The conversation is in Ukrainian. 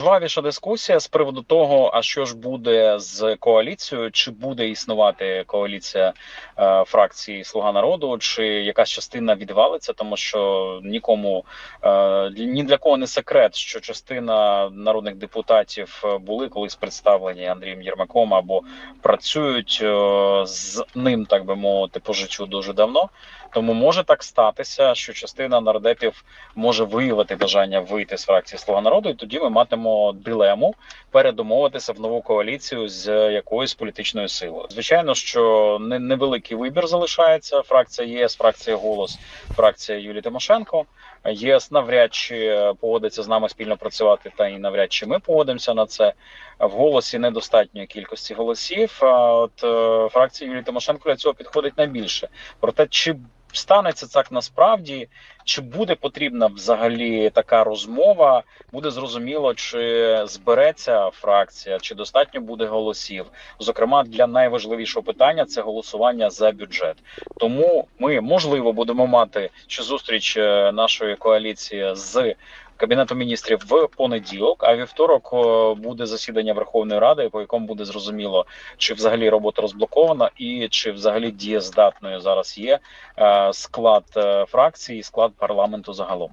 Жвавіша дискусія з приводу того, а що ж буде з коаліцією, чи буде існувати коаліція е, фракції Слуга народу, чи якась частина відвалиться, тому що нікому е, ні для кого не секрет, що частина народних депутатів е, були колись представлені Андрієм Єрмаком або працюють е, з ним, так би мовити, по життю дуже давно. Тому може так статися, що частина нардепів може виявити бажання вийти з фракції Слуга народу, і тоді ми матимемо дилему передумовитися в нову коаліцію з якоюсь політичною силою. Звичайно, що не невеликий вибір залишається. Фракція ЄС, фракція голос, фракція Юлії Тимошенко. ЄС навряд чи погодиться з нами спільно працювати, та і навряд чи ми погодимося на це. В голосі недостатньої кількості голосів. А от е, фракція Юлії Тимошенко для цього підходить найбільше. Проте чи станеться так насправді, чи буде потрібна взагалі така розмова? Буде зрозуміло, чи збереться фракція, чи достатньо буде голосів. Зокрема, для найважливішого питання це голосування за бюджет. Тому ми можливо будемо мати ще зустріч е, нашої коаліції з. Кабінету міністрів в понеділок, а вівторок буде засідання Верховної Ради, по якому буде зрозуміло, чи взагалі робота розблокована, і чи взагалі дієздатною зараз є е, склад е, фракції, і склад парламенту загалом.